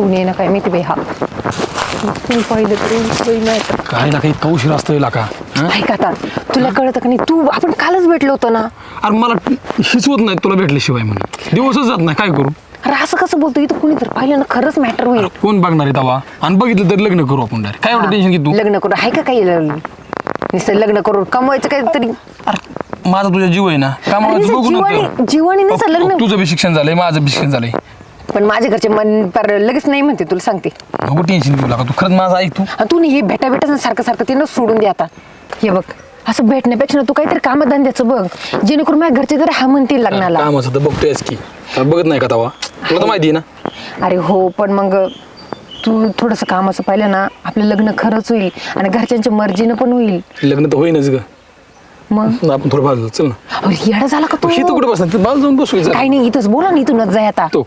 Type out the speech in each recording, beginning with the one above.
आहे ना काय माहिती बाई हा तू पाहिलं तरी बाई नाही तर. काय ना काही इतका उशीर असतो का हं? ऐक आता तुला कळतं का नाही तू आपण कालच भेटलो होतो ना अरे मला हिचवत नाही तुला भेटल्याशिवाय म्हणून दिवसच जात नाही काय करू अरे असं कसं बोलतो इथं कोणी जर पाहिलं ना खरंच मॅटर होईल कोण बघणार आहे तवा आणि बघितलं तर लग्न करू आपण डायरेक्ट काय एवढं टेन्शन घे तू लग्न करू आहे का काही नुसतं लग्न करून कमवायचं काहीतरी अरे माझा तुझा जीव आहे ना तू बघू जीवानी नको जीवानी लग्न तुझं बी शिक्षण झालंय माझं बी शिक्षण झालंय. पण माझ्या घरचे मन पर लगेच नाही म्हणते तुला सांगते. नको टेन्शन घेऊ लागा तू खरंच माझं ऐक तू. आणि तू नाही हे भेटा भेटा सारखं सारखं ते न सोडून दे आता. हे बघ असं भेटण्यापेक्षा ना तू काहीतरी कामधंद्याचं बघ जेणेकरून माझ्या घरचे जर हा म्हणतील लग्नाला. कामाचं तर बघतोयच की. काय बघत नाही का तवा? तुला तर माहिती आहे ना. अरे हो पण मग तू थोडंसं कामाचं पाहिलं ना आपलं लग्न खरंच होईल आणि घरच्यांच्या मर्जीनं पण होईल. लग्न तर होईनच ग. मग? आपण थोडं बाजू चल ना. येडा झाला का तू? ही तर कुठे बसणार ते बाजू जाऊन बसू चल. काही नाही इथंच बोला ना इथूनच जाय आता. तो.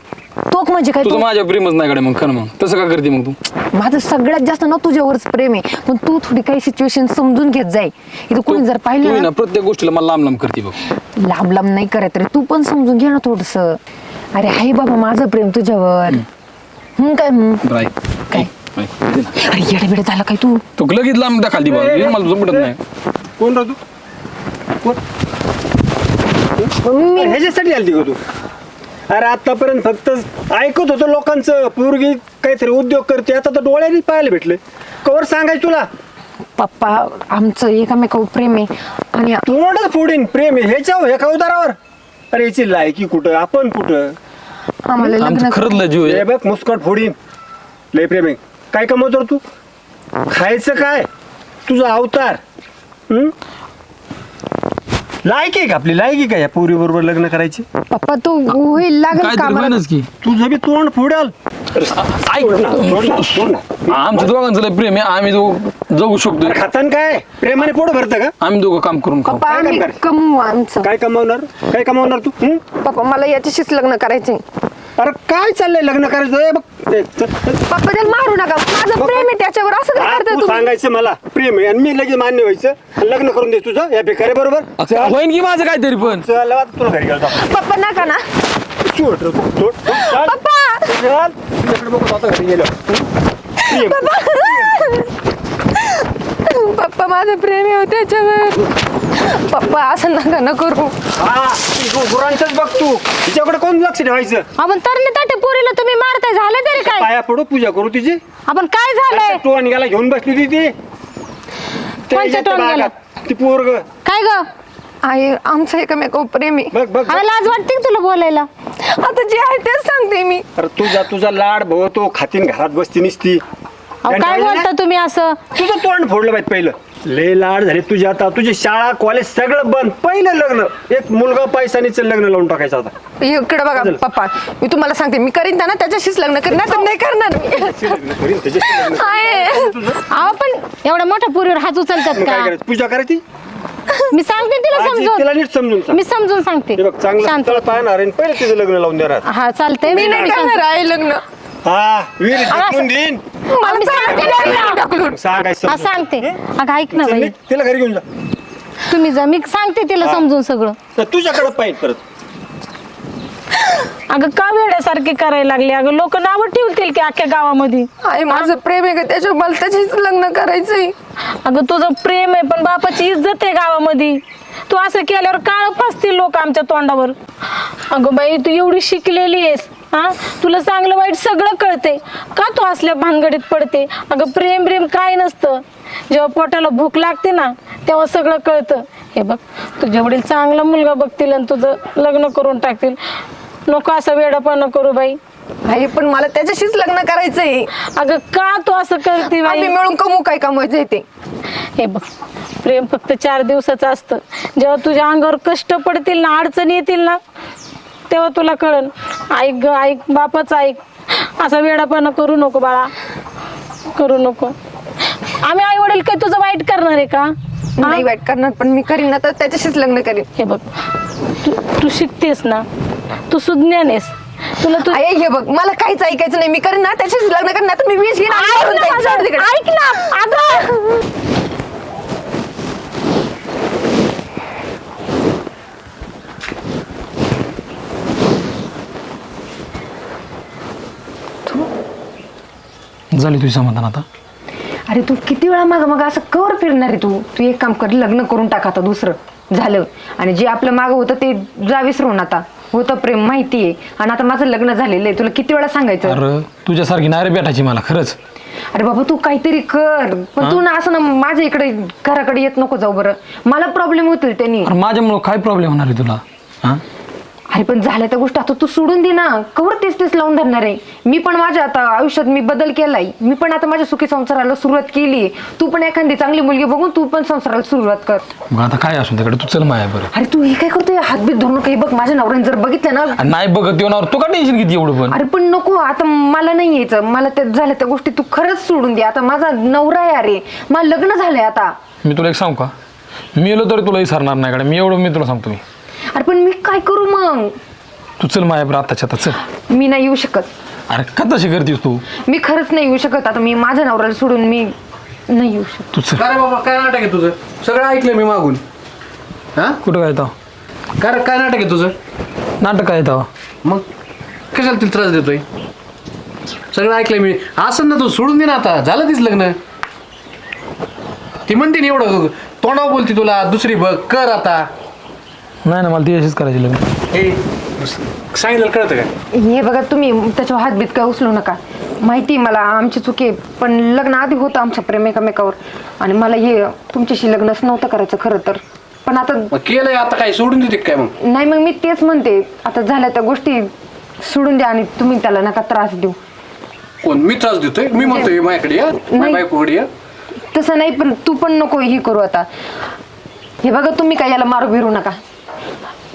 तोक म्हणजे काय? तुझं तू माझ्या प्रेमच नाही कडे मग खरं मग. तसं का करते मग तू? माझं सगळ्यात जास्त ना तुझ्यावरच प्रेम आहे. पण तू थोडी काही सिच्युएशन समजून घेत जाय. इथं कोणी जर तू पाहिलं ना ना प्रत्येक गोष्टीला मला लांब लांब करते बघ. लांब लांब नाही करत रे. तू पण समजून घे ना थोडस. अरे आहे बाबा माझं प्रेम तुझ्यावर. हम्म. काय हम्म? बरं ऐक. काय? ऐक. दे. अरे येडा बेडा झाला काय तू? तू लगेच लांब दाखल ती बाजू. मला तुझं नाही. कोण राहतो कोण ह्याच्यासाठी आलती का तू? अरे आतापर्यंत फक्त ऐकत होतो लोकांचं. पूर्वी काहीतरी उद्योग करते. आता तर डोळ्यांनी पाहायला भेटले. कवर सांगायचं तुला. पप्पा आमचं एकामेकावर प्रेम आहे. आणि तोंडच फोडीन. प्रेम आहे. ह्याच्यावर ह्या उदारावर अरे याची लायकी कुठं? आपण कुठं? आम्हाला लग्न खरंच हे आहे. बघ मुस्कट फोडीन. लय प्रेम आहे. काय कमवतो रे तू? खायचं काय? तुझा अवतार. हं? लायकी आहे का आपली? लायकी काय या पोरी बरोबर लग्न करायची? पप्पा तू होईल लागेल काय का होईनच की. तुझं बी तोंड फोडाल. ऐक सोड ना, सोड ना. आमच्या दोघांचं लय प्रेम आहे. आम्ही दोघं जगू शकतो खातान काय? प्रेमाने पोट भरतं का? आम्ही दोघं काम करून खाऊ. पप्पा काय आम्ही? कमवू आमचं. काय कमावणार? काय कमावणार तू? हं? पप्पा मला याच्याशीच लग्न करायचंय. अरे काय चाललंय लग्न करायचं? बघ. पप्पा त्याला मारू नका. माझं प्रेम आहे त्याच्यावर. असं काय हा, करताय तू तुम्ही? सांगायचं मला. प्रेम आहे. आणि मी लगेच मान्य व्हायचं. आणि लग्न करून दे तुझं. या बेकारे बरोबर. चल. होईन की माझं काहीतरी पण? चल आता तुला घरी गेलो पप्पा नका ना. सोड रे, सोड, चल. पप्पा चल, तुझ्याकडे बघू आता घरी गेलो. प्रेम. पप्पा माझं प्रेम आहे हो त्याच्यावर. पप्पा असं नका न करू. हा तू गुरांचंच बघ तू. तिच्याकडे कोण लक्ष ठेवायचं? आपण तरणे ताटे पोरीला तुम्ही मारताय झालं तरी काय? पाया पडू पूजा करू तिची. आपण काय झालंय? तू आणि गेला घेऊन बसली होती ती. कोणच्या टोणग्याला? ती पोरग. काय ग? आहे आमचं एकमेकावर प्रेम. आहे बघ बघ. बघ. लाज वाटते का तुला बोलायला. आता जे आहे तेच सांगते मी. अरे तुझा तुझा लाड भाऊ तो खातीन घरात बसती निसती. अहो काय बोलता तुम्ही असं? तुझं तोंड फोडलं पाहिजे पहिलं. लय लाड झाले तुझी आता. तुझी शाळा कॉलेज सगळं बंद. पहिलं लग्न. एक मुलगा पैसानीच लग्न लावून टाकायचं आता इकडे बघा पप्पा. मी तुम्हाला सांगते मी करीन ना त्याच्याशीच लग्न करीन. नाही तर नाही करणार मी. आहे. अहो पण एवढ्या मोठ्या पोरीवर हात उचलतात मग काय का? करायचं? पूजा करायची? मी सांगते तिला आजी, तिला समजून नीट समजून सांग. मी समजून सांगते. हे बघ चांगलं शांत. पाहणार आणि पहिले तिचं लग्न लावून देणार. हा चालतंय मी नाही करणार आहे लग्न. हा देईन. मला मी सांगते. सांगायचं हा अगं ऐक ना चल, बाई. निघ, तिला घरी घेऊन जा. तुम्ही जा मी सांगते तिला हा. समजून सगळं. तर तुझ्याकडे पाहिजे परत. अगं का वेड्यासारखे करायला लागले? अगं लोक नावं ठेवतील की अख्ख्या गावामध्ये. आहे माझं प्रेम आहे का त्याच्यावर मला त्याच्याशीच लग्न करायचंय. अगं तुझं प्रेम आहे पण बापाची इज्जत आहे गावामध्ये. तू असं केल्यावर काळ फासतील लोक आमच्या तोंडावर. अगं बाई तू एवढी शिकलेली आहेस. हा? तुला चांगलं वाईट सगळं कळते का तू असल्या भानगडीत पडते? अगं प्रेम प्रेम काय नसतं. जेव्हा पोटाला भूक लागते ना तेव्हा सगळं कळतं. हे बघ तुझ्या वडील चांगला मुलगा बघतील आणि तुझं लग्न करून टाकतील. नको असं वेडापणा करू बाई. आहे पण मला त्याच्याशीच लग्न करायचंय. अगं का तू असं करते बाई? आम्ही मिळून कमू काय कमवायचंय ते? हे बघ प्रेम फक्त चार दिवसाचं असतं. जेव्हा तुझ्या अंगावर कष्ट पडतील ना अडचणी येतील ना तेव्हा तुला कळन. ऐक ग ऐक बापाचं ऐक. असा वेडापणा करू नको बाळा. करू नको. आम्ही आई वडील काय तुझं वाईट करणार आहे का? नाही वाईट करणार पण मी करीन ना तर त्याच्याशीच लग्न करीन. हे बघ. तू तू शिकतेस ना. तू सुज्ञान आहेस. तुला तू हे बघ मला काहीच ऐकायचं नाही. मी करीन ना त्याच्याशीच लग्न करीन ना तर मी विष घेईन आणि ऐक ना. माझं. ऐक ना. अगं. झाली तुझी समाधान आता? अरे तू किती वेळा माग मग असं कवर फिरणार आहे तू? तू एक काम कर लग्न करून टाक आता दुसरं. झालं. आणि जे आपलं मागं होतं ते जा विसरून आता. होतं प्रेम माहिती आहे. आणि आता माझं लग्न झालेलं आहे. तुला किती वेळा सांगायचं? अरे तुझ्यासारखी नाही रे भेटायची मला खरंच. अरे बाबा तू काहीतरी कर. पण तू ना असं ना माझ्या इकडे घराकडे येत नको जाऊ बरं. मला प्रॉब्लेम होतील त्यांनी. अरे माझ्यामुळं काय प्रॉब्लेम होणार आहे तुला? हा? अरे पण झाल्या त्या गोष्टी. आता तू सोडून दे ना. कवर तेच तेच लावून धरणार आहे. मी पण माझ्या आता आयुष्यात मी बदल केलाय. मी पण आता माझ्या सुखी संसाराला सुरुवात केली तू पण एखादी चांगली मुलगी बघून तू पण संसाराला सुरुवात कर. मग आता काय असून त्याकडे? तू चल माया बरं. अरे तू हे काय करतोय? हातबीत धरून काही बघ. माझ्या नवऱ्याने जर बघितलं ना. नाही बघत येणार तू का टेन्शन घेते एवढं पण? अरे पण नको. आता मला नाही यायचं. मला त्या झाल्या त्या गोष्टी तू खरंच सोडून दे. आता माझा नवरा आहे अरे. मला लग्न झालंय आता. मी तुला एक सांगू का? मी येलो तरी तुला विसरणार नाही कडे मी एवढं मी तुला सांगतो मी. अरे पण मी काय करू मग? तू चल माया बरं आताच्या आता चल. मी नाही येऊ शकत. अरे का तशी करतीस तू? मी खरंच नाही येऊ शकत. आता मी माझ्या नवऱ्याला सोडून मी नाही येऊ शकत. तू चल. काय रे बाबा काय नाटक आहे तुझं? सगळं ऐकलं मी मागून. हा? कुठं काय तो? काय रे, काय नाटक आहे तुझं? नाटक काय तो. मग कशाला तिला त्रास देतोय? सगळं ऐकलंय मी. असं ना तू सोडून दे ना आता. झालं तीच लग्न. ती म्हणते ना एवढं तोंडावर बोलते तुला. दुसरी बघ कर आता. नाही ना मला ती अशीच करायची लग्न. हे सांगितलं कळतं काय? हे बघा तुम्ही त्याच्यावर हातबीत काय उचलू नका. माहिती आहे मला आमची चुकी आहे पण लग्न आधी होतं आमचं प्रेम एकामेकावर. आणि मला हे तुमच्याशी लग्नच नव्हतं करायचं खरं तर. पण आता मग केलंय आता काय? सोडून देते काय मग? नाही मग मी तेच म्हणते. आता झाल्या त्या गोष्टी सोडून द्या आणि तुम्ही त्याला नका त्रास देऊ. कोण? मी त्रास देतोय? मी म्हणतोय माझ्याकडे या. माझ्या नाही. बायकोकडे या. तसं नाही पण तू पण नको हे करू आता. हे बघा तुम्ही काय याला मारू बिरू नका.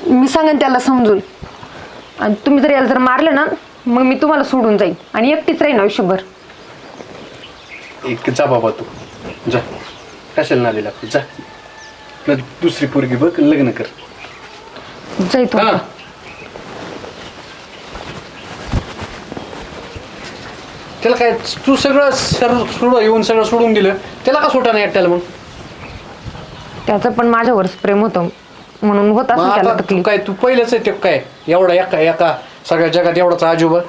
मी सांगेन त्याला समजून. आणि तुम्ही जर याला जर मारलं ना मग मी तुम्हाला सोडून जाईन. आणि एकटीच राहीन आयुष्यभर. एक जा बाबा तू. जा. कशाला ना दिला जा. न दुसरी पोरगी बघ लग्न कर. जाई तू हा. त्याला काय तू सगळं सर्व सोडून येऊन सगळं सोडून दिलं. त्याला का सोटा नाही एकट्याला मग? त्याचं पण माझ्यावरच प्रेम होतं. म्हणून होत मग असं त्याला आता तू तकलीफ. काय तू पहिलंच आहे ते काय? एवढा एका एका सगळ्या जगात एवढाच आजोबा?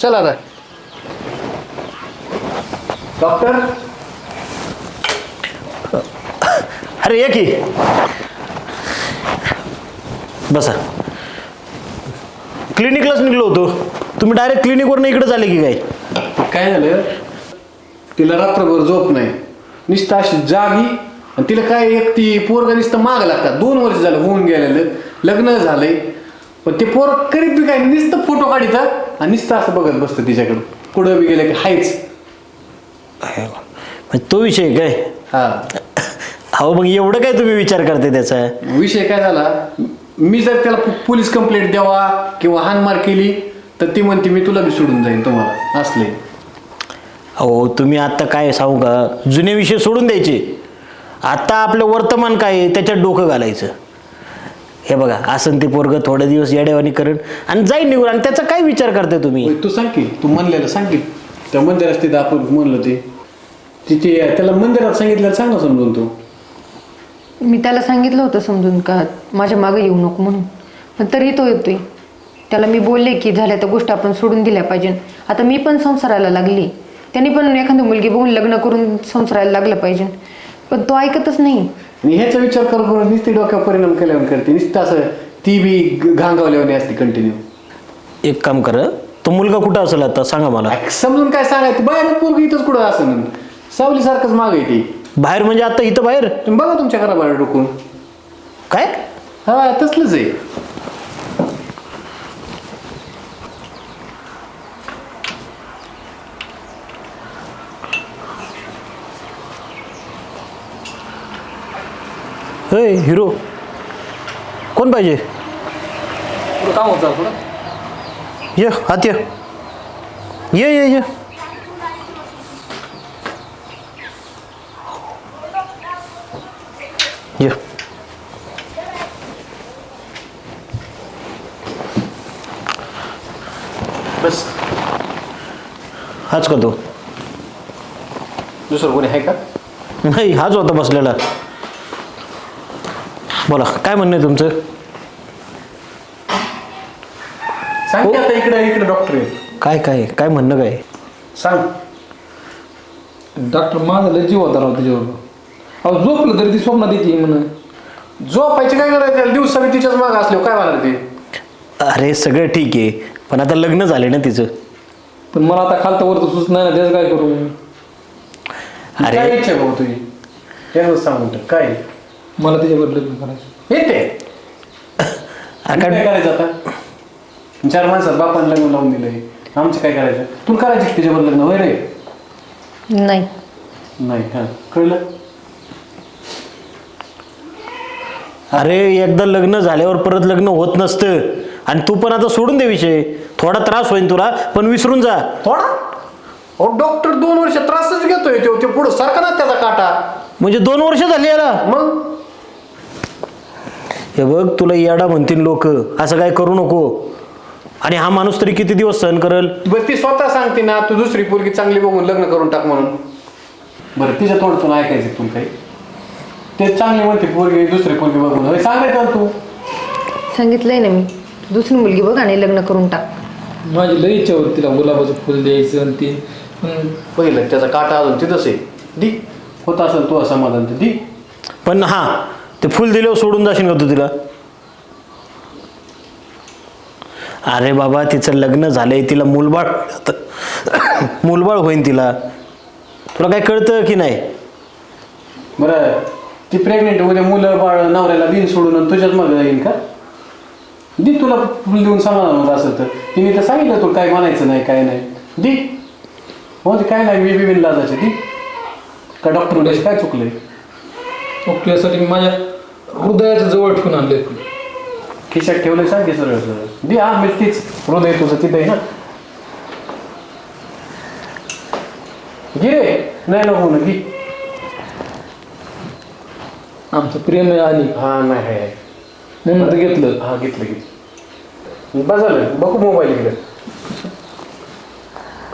चल आता. डॉक्टर? अरे ये की. बसा. क्लिनिकलाच निघलो होतो. तुम्ही डायरेक्ट क्लिनिकवरनं इकडे झाले की काय? काय झालं? तिला रात्रभर झोप नाही. नुसतं अशी जागी आणि तिला काय एक ती पोरग नुसतं माग लागतात. दोन वर्ष झालं होऊन गेलेलं लग्न झालंय. पण ते पोर करीत बी काय नुसतं फोटो काढित आणि नुसतं असं बघत बसतं तिच्याकडं कुठं बी गेलं की हायच. म्हणजे तो विषय काय? हा. अहो मग एवढं काय तुम्ही विचार करते त्याचा? विषय काय झाला? मी जर त्याला पो- पोलीस कंप्लेंट द्यावा किंवा हानमार केली तर ती म्हणते मी तुला बी सोडून जाईन तुम्हाला. असले. अहो तुम्ही आत्ता काय सांगू का? जुने विषय सोडून द्यायचे. आत्ता आपलं वर्तमान काय आहे? त्याच्यात डोकं घालायचं. हे बघा असं ते पोरग थोडे दिवस येड्यावानी करण आणि जाईन निघून. आणि त्याचा काय विचार करते तुम्ही? तू सांग की तू म्हणलेलं सांग की त्या मंदिरात तिथं आपण म्हणलं ते. तिथे त्याला मंदिरात सांगितलं सांग ना समजून तू. मी त्याला सांगितलं होतं समजून का माझ्या मागे येऊ नको म्हणून. पण तरी तो येतोय. त्याला मी बोलले की झाल्या त्या गोष्टी आपण सोडून दिल्या पाहिजे. आता मी पण संसाराला लागली. त्यांनी पण एखादी मुलगी बघून लग्न करून संसाराला लागलं पाहिजे. पण तो ऐकतच नाही. आणि ह्याचा विचार करून करून नुसती डोक्यावर परिणाम केल्यावर करते. नुसतं असं ती बी घांगावल्यावानी असते कंटिन्यू एक काम करा तो मुलगा कुठं असेल आता? सांगा मला. समजून काय सांगायचं? बाहेर पोरगी इथंच कुठं असं सावलीसारखंच माग आहे ती बाहेर म्हणजे आता इथं बाहेर? तुम्ही बघा तुमच्या घराबाहेर डोकून. काय? हा तसलंच आहे. हे हिरो. कोण पाहिजे? काम होतं थोडं ये आत ये. ये ये ये. ये. बस. हाच का तो? दुसरं कोणी आहे का? नाही हाच होता बसलेला. बोला काय म्हणणं आहे तुमचं? सांग की आता इकडे इकडे डॉक्टर आहे. काय काय काय म्हणणं काय? सांग. डॉक्टर माझा लय जीव होता राव त्याच्यावर. अहो झोपलं तरी ती स्वप्नात येते म्हण झोपायची काय करायचं दिवसा बी तिच्याच मागं असल्यावर काय होणार ते? अरे सगळं ठीक आहे पण आता लग्न झाले ना तिचं. पण मला आता खालतं वरतं सुचत नाही ना त्याचं काय करू? अरे. काय इच्छा भाऊ तुझी? त्याच सांगून. काय? मला त्याच्यावर लग्न करायचं. येते. काय करायचं आता? चार माणसात बापाने लग्न लावून दिलंय. आमचं काय करायचं? तुला करायचं का तिच्यावर लग्न होय रे? नाही. नाही हा कळलं? अरे एकदा लग्न झाल्यावर परत लग्न होत नसतं. आणि तू पण आता सोडून दे विषय. थोडा त्रास होईल तुला पण विसरून जा. थोडा? अहो डॉक्टर दोन वर्ष त्रासच घेतोय तो. ते पुढं सारखा ना त्याचा काटा. म्हणजे दोन वर्ष झाली याला? मग? हे बघ तुला येडा म्हणतील लोक. असं काय करू नको. आणि हा माणूस तरी किती दिवस सहन करल? बरं ती स्वतः सांगते ना तू दुसरी पोरगी चांगली बघून लग्न करून टाक म्हणून. बरं तिच्या तोंडातून ऐकायचं तुला काही. ते चांगली म्हणते पोरगी दुसरी पोरगी बघून. होय सांगायचं ना तू. सांगितलंय ना मी. दुसरी मुलगी बघ आणि लग्न करून टाक. माझी लय इच्छा होती तिला गुलाबाचं फुल द्यायचं आणि ते पण पहिलं त्याचा काटा अजून तिथंच आहे. दी होत असेल तो समाधान तर दी. पण हा ते फुल दिल्यावर सोडून जाशील का तू तिला? अरे बाबा तिचं लग्न झालंय तिला मूलबाळ मूलबाळ होईन तिला. तुला काय कळतं की नाही? बरं ती प्रेग्नेंट उद्या मुलं बाळ नवऱ्याला दिन सोडून आणि तुझ्याच मागे जाईन का? दी तुला फुल देऊन समाधान होत असेल तर. तिने तर सांगितलं तुला काय म्हणायचं नाही काय नाही. दी. हो ते काय नाही मी बी बिन लाजायचे दी. का डॉक्टर काय चुकलंय? तुझ्यासाठी मी माझ्या हृदयाच्या जवळ ठेवून आणले खिशात ठेवलंय सांग की सरळ सरळ. दी हा मी तीच. हृदय तुझं तिथं आहे ना. गिरे नाही ना गी आमचं प्रेम आहे आणि. हा नाही आहे, आहे म्हणून तर घेतलं. हा घेतलं घेतलं. बस झालं बघू मोबाईल इकडे.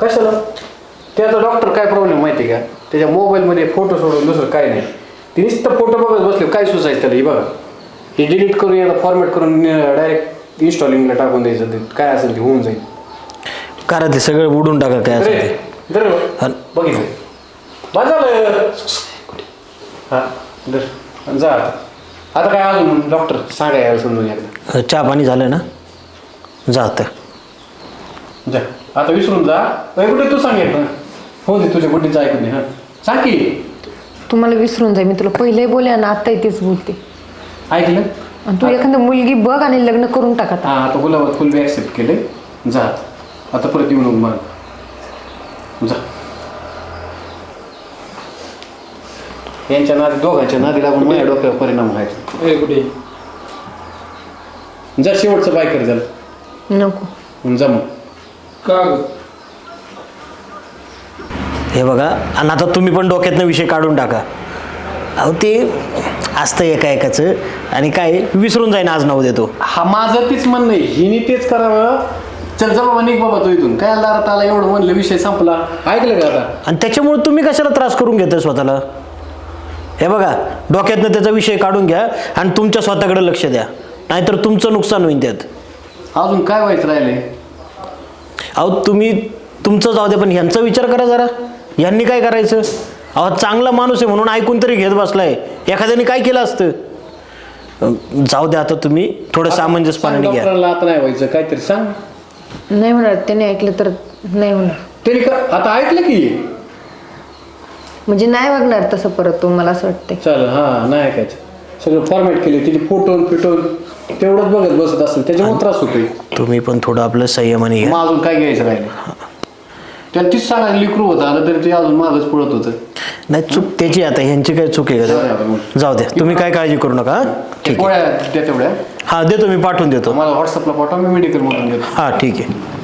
कशाला? त्याचा डॉक्टर काय प्रॉब्लेम माहिती आहे का? त्याच्या मोबाईलमध्ये फोटो सोडून दुसरं काय नाही. ते नुसतं फोटो बघत बसले. काय सुचायचं त्याला? हे बघा. हे डिलीट करून याला फॉर्मॅट करून डायरेक्ट इन्स्टॉलिंगला टाकून द्यायचं. ते काय असेल ते होऊन जाईल. करा ते सगळं उडून टाका काय असेल ते. दर हा. बघितलं. बस झालं. हा दर जा आता. आता काय अजून? डॉक्टर सांगा यायला समजून एकदा. चहा पाणी झालं ना? जा आता. जा. आता विसरून जा. अरे कुठे तू सांगेल ना हो दे तुझ्या गुड्डीचं ऐकून दे. हा. सांग की. तुम्हाला विसरून जाईल. मी तुला पहिलेही बोलले आणि आत्ताही तेच बोलते. ऐकलं? आणि तू एखादी मुलगी बघ आणि लग्न करून टाक आता. हा आता गुलाबात फुल बी ॲक्सेप्ट केले. जा. आता परत येऊ नको मला जा. यांच्या नादी दोघांच्या नादी लागून माझ्या डोक्यावर परिणाम व्हायचा. ए कुठे? जा शेवटचं बाय कर झालं. नको. जा मग. का ग? हे बघा आणि आता तुम्ही पण डोक्यातनं विषय काढून टाका. अहो ते असतं एका एकाचं आणि काय विसरून जाईन आज नाव देतो हा माझं तीच म्हणणं आहे. हिने तेच करावं. चल जा बाबा निघ बाबा तू इथून. काय दारात आला? एवढं म्हणलं विषय संपला. ऐकलं का आता? आणि त्याच्यामुळे तुम्ही कशाला त्रास करून घेताय स्वतःला? हे बघा डोक्यातनं त्याचा विषय काढून घ्या आणि तुमच्या स्वतःकडे लक्ष द्या. नाहीतर तुमचं नुकसान होईल त्यात. अजून काय व्हायचं राहिलंय? अहो तुम्ही तुमचं जाऊ द्या पण ह्यांचा विचार करा जरा. यांनी काय करायचं? अहो चांगला माणूस आहे म्हणून ऐकून तरी घेत बसलाय. एखाद्याने काय केलं असतं? जाऊ द्या आता तुम्ही थोडं सामंजस्यपणाने घ्या. डॉक्टरांना आता नाही व्हायचं काहीतरी सांग. नाही होणार त्याने ऐकलं तर नाही होणार. तरी का आता ऐकलं की? म्हणजे नाही वागणार तसं परत तो मला असं वाटतंय. चल हा नाही ऐकायचं. सगळं फॉर्मॅट केले तिथे फोटो फिटोन तेवढंच बघत बसत असेल त्याच्यामुळे त्रास होतोय. तुम्ही पण थोडं आपलं संयमाने घ्या. मग अजून काय घ्यायचं राहिलं त्याला तीच सांगायचं लिकरू होतं. आलं तरी ते अजून मागच पळत होतं. नाही चूक त्याची आता ह्यांची काय चूक आहे जाऊ द्या का मग. जाऊ द्या तुम्ही काय काळजी करू नका हा? ते ठीक आहे. पोळ्या तेवढ्या. हा देतो मी पाठवून देतो. मला व्हॉट्सअपला पाठवा मी मेडिकल मधून देतो. हा ठीक आहे.